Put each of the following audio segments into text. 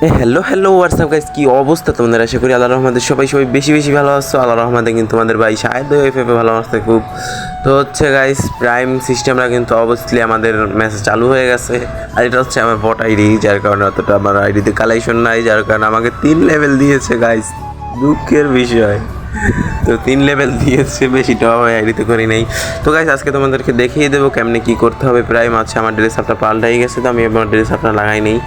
Hello hello WhatsApp guys কি অবস্থা তোমাদের? আশা করি আল্লাহ রহমাদের সবাই সবাই বেশি বেশি ভালো আছো। আল্লাহ রহমাদে কিন্তু তোমাদের ভাই শাহেদ এফএফে ভালো আসতে খুব। তো হচ্ছে গাইস প্রাইম সিস্টেমটা কিন্তু অবভিয়াসলি আমাদের মেসেজ চালু হয়ে গেছে। আর এটা হচ্ছে আমার বট আইডি যার কারণে অতটা আমার আইডিতে কালেকশন নাই। যার কারণে আমাকে তিন লেভেল দিয়েছে গাইস দুঃখের বিষয়। তো তিন লেভেল দিয়েছে বেশিটা আমি আইডিতে করি নাই। তো গাইস আজকে তোমাদেরকে দেখিয়ে দেবো কেমনে কী করতে হবে। প্রাইম আছে, আমার ড্রেস আপটা পাল্টাই গেছে, তো আমি আমার ড্রেস আপটা লাগাই নেই।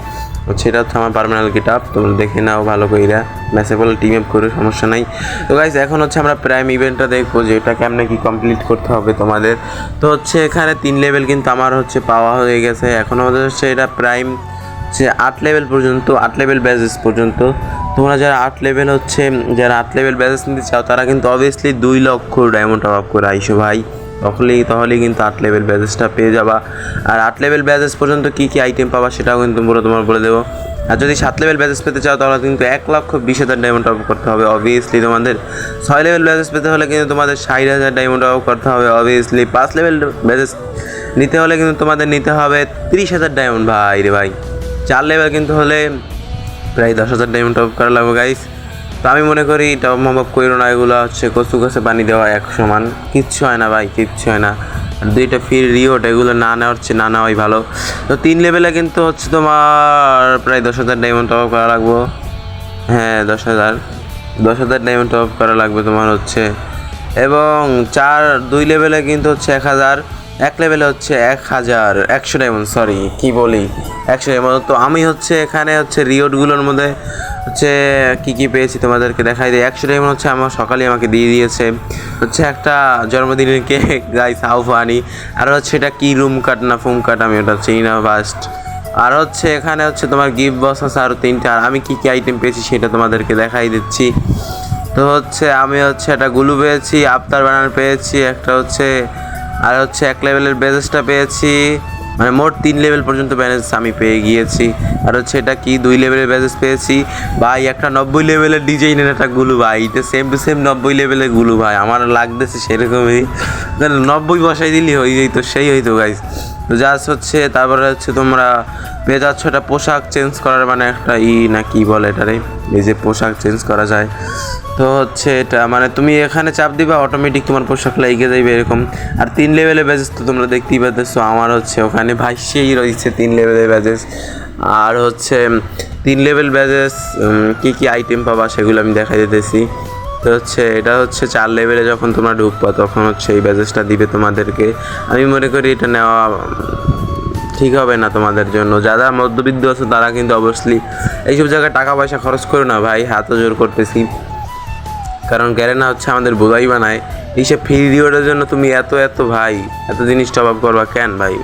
হচ্ছে এটা হচ্ছে আমার পার্মানেন্ট গেট আপ তোমরা দেখে নাও ভালো কইরা। ম্যাচে বলে টিম আপ করে, সমস্যা নাই। তো গাইজ এখন হচ্ছে আমরা প্রাইম ইভেন্টটা দেখব যে এটা কেমনে কি কমপ্লিট করতে হবে তোমাদের। তো হচ্ছে এখানে তিন লেভেল কিন্তু আমার হচ্ছে পাওয়া হয়ে গেছে। এখন আমাদের হচ্ছে এটা প্রাইম হচ্ছে আট লেভেল পর্যন্ত, আট লেভেল ব্যাজেস পর্যন্ত। তোমরা যারা আট লেভেল হচ্ছে, যারা আট লেভেল ব্যাজেস নিতে চাও, তারা কিন্তু অবভিয়াসলি দুই লক্ষ ডায়মন্ড আপ করে আইসো ভাই। তখনই তাহলেই কিন্তু আট লেভেল ব্যাজেসটা পেয়ে যাবা। আর আট লেভেল ব্যাজেস পর্যন্ত কী কী আইটেম পাবা সেটাও কিন্তু পুরো তোমার বলে দেবো। আর যদি সাত লেভেল ব্যাজেস পেতে চাও, তাহলে কিন্তু এক লক্ষ বিশ হাজার ডায়মন্ড অফ করতে হবে অবভিয়াসলি তোমাদের। ছয় লেভেল ব্যাজেস পেতে হলে কিন্তু তোমাদের ষাট হাজার ডায়মন্ড অফ করতে হবে অবভিয়াসলি পাঁচ লেভেল ব্যাজেস নিতে হলে কিন্তু তোমাদের নিতে হবে তিরিশ হাজার ডায়মন্ড ভাই রে ভাই, চার লেভেল কিন্তু হলে প্রায় দশ হাজার ডায়মন্ড অফ করা লাগবে গাইস তো আমি মনে করি টপ মপ করো না, এগুলো হচ্ছে কচু গাছে পানি দেওয়া এক সমান। কিচ্ছু হয় না ভাই, কিচ্ছু হয় না। আর দুইটা ফ্রি রিওট এগুলো না নেওয়া হচ্ছে না নেওয়াই ভালো। তো তিন লেভেলে কিন্তু হচ্ছে তোমার প্রায় দশ হাজার ডায়মন্ড টপ করা লাগবো। হ্যাঁ দশ হাজার। দশ হাজার ডায়মন্ড টপ করা লাগবে তোমার হচ্ছে। এবং চার, দুই লেভেলে কিন্তু হচ্ছে এক হাজার। এক লেভেলে হচ্ছে এক হাজার, একশো ডায়মন্ড সরি কি বলি? একশো ডায়মন্ড। তো আমি হচ্ছে এখানে হচ্ছে রিওটগুলোর মধ্যে হচ্ছে কি কি পেয়েছি তোমাদেরকে দেখাই দিই। একশো ডায়মন্ড হচ্ছে আমার সকালে আমাকে দিয়ে দিয়েছে। হচ্ছে একটা জন্মদিনের কেক গাইস হাউ ফানি আর হচ্ছে এটা কি রুম কাট না ফুম কাট আমি ওটা চিনি না ফার্স্ট আর হচ্ছে এখানে হচ্ছে তোমার গিফট বক্স আছে আরও তিনটা। আর আমি কী কী আইটেম পেয়েছি সেটা তোমাদেরকে দেখাই দিচ্ছি। তো হচ্ছে আমি হচ্ছে একটা গুলু পেয়েছি, আফতার ব্যানার পেয়েছি, একটা হচ্ছে আর হচ্ছে এক লেভেলের ব্যাজেসটা পেয়েছি। মানে মোট তিন লেভেল পর্যন্ত ব্যালেন্স আমি পেয়ে গিয়েছি। আর হচ্ছে এটা কি, দুই লেভেলের ব্যালেন্স পেয়েছি। ভাই, একটা নব্বই লেভেলের ডিজাইনের একটা গুলু ভাই। এটা সেম টু সেম নব্বই লেভেলের গুলু ভাই। আমার লাগতেছে সেরকমই। নব্বই বসাই দিলি হয়ে যেত, সেই হইতো গাইজ জাস্ট হচ্ছে তারপরে হচ্ছে তোমরা যাচ্ছ একটা পোশাক চেঞ্জ করার মানে একটা ই না কি বলে এটারে? এই যে পোশাক চেঞ্জ করা যায়। তো হচ্ছে এটা মানে তুমি এখানে চাপ দিবা অটোমেটিক তোমার পোশাক লাগিয়ে যাবে এরকম। আর তিন লেভেলের ব্যাজেস তো তোমরা দেখতেই পাচ্ছ আমার হচ্ছে ওখানে ভাইসেই রয়েছে তিন লেভেলের ব্যাজেস আর হচ্ছে তিন লেভেল ব্যাজেস কী কী আইটেম পাবা সেগুলো আমি দেখাই দিতেছি। তো হচ্ছে এটা হচ্ছে চার লেভেলে যখন তোমরা ঢুকবা, তখন হচ্ছে এই ব্যাজেসটা দিবে তোমাদেরকে। আমি মনে করি এটা নেওয়া ঠিক হবে না তোমাদের জন্য। যারা মধ্যবিত্ত আছে, তারা কিন্তু অবশ্যই এইসব জায়গায় টাকা পয়সা খরচ করো না ভাই হাত জোর করতেছি। কারণ গ্যারেনা হচ্ছে আমাদের বোঝাই বানায়। এইসব ফ্রি রিওয়ার্ডের জন্য তুমি এত এত ভাই, এত জিনিস টপ আপ করবা কেন ভাই?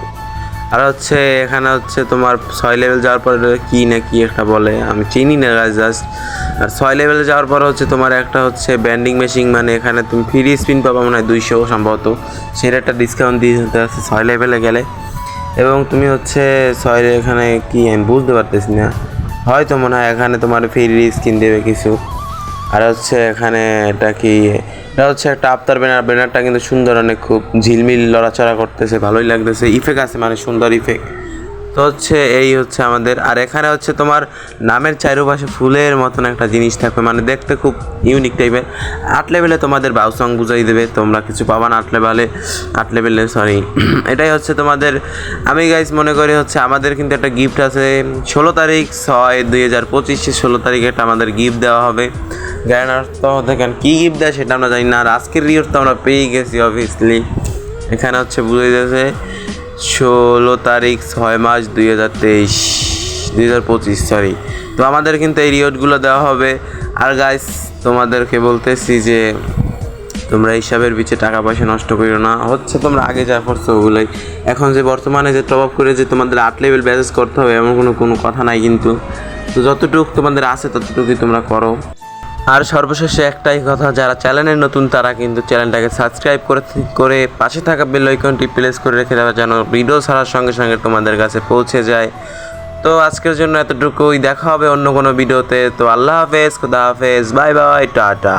আর হচ্ছে এখানে হচ্ছে তোমার ছয় লেভেল যাওয়ার পরে কি না কি একটা বলে? আমি চিনি না গাছ জাস্ট আর ছয় লেভেলে যাওয়ার পরে হচ্ছে তোমার একটা হচ্ছে ব্যান্ডিং মেশিন মানে এখানে তুমি ফ্রি স্পিন পাবা মনে হয় দুইশো সম্ভবত। সেটা একটা ডিসকাউন্ট দিয়ে দিতে আছে ছয় লেভেলে গেলে। এবং তুমি হচ্ছে ছয় এখানে কি আমি বুঝতে পারতেছি না। হয়তো মনে হয় এখানে তোমার ফ্রি স্কিন দেবে কিছু। আর হচ্ছে এখানে এটা কি? এটা হচ্ছে একটা আফতার ব্যানার। ব্যানারটা কিন্তু সুন্দর, অনেক খুব ঝিলমিল, লড়াচড়া করতেছে, ভালোই লাগতেছে। ইফেক্ট আছে মানে সুন্দর ইফেক্ট। তো হচ্ছে এই হচ্ছে আমাদের। আর এখানে হচ্ছে তোমার নামের চারপাশে ফুলের মতন একটা জিনিস থাকবে মানে দেখতে খুব ইউনিক টাইপের আট লেভেলে তোমাদের বাউসং বুঝাই দেবে, তোমরা কিছু পাবা না আট লেভেলে আট লেভেলে সরি এটাই হচ্ছে তোমাদের, আমি গাইজ মনে করি হচ্ছে আমাদের কিন্তু একটা গিফট আছে। ষোলো তারিখ ছয় দুই হাজার পঁচিশে ষোলো তারিখে একটা আমাদের গিফট দেওয়া হবে। তো দেখেন কী গিফট দেয় সেটা আমরা জানি না, আর আজকের রিওর তো আমরা পেয়ে গেছি অবভিয়াসলি এখানে হচ্ছে বুঝে যাচ্ছে ষোলো তারিখ ছয় মাস দুই হাজার তেইশ, দুই হাজার পঁচিশ সরি তো আমাদের কিন্তু এই রিওটগুলো দেওয়া হবে। আর গাইস তোমাদেরকে বলতেছি যে তোমরা হিসাবের পিছিয়ে টাকা পয়সা নষ্ট করিও না। হচ্ছে তোমরা আগে যা করছ ওগুলোই। এখন যে বর্তমানে যে টপ আপ করে যে তোমাদের আট লেভেল ব্যাচেস করতে হবে, এমন কোনো কোনো কথা নাই কিন্তু। তো যতটুকু তোমাদের আছে ততটুকুই তোমরা করো। আর সর্বশেষে একটাই কথা, যারা চ্যানেলের নতুন তারা কিন্তু চ্যানেলটাকে সাবস্ক্রাইব করে করে পাশে থাকা বেল আইকনটি প্রেস করে রেখে দেওয়া যেন ভিডিও ছাড়ার সঙ্গে সঙ্গে তোমাদের কাছে পৌঁছে যায়। তো আজকের জন্য এতটুকুই, দেখা হবে অন্য কোনো ভিডিওতে। তো আল্লাহ হাফেজ, খুদা হাফেজ, বাই বাই, টাটা।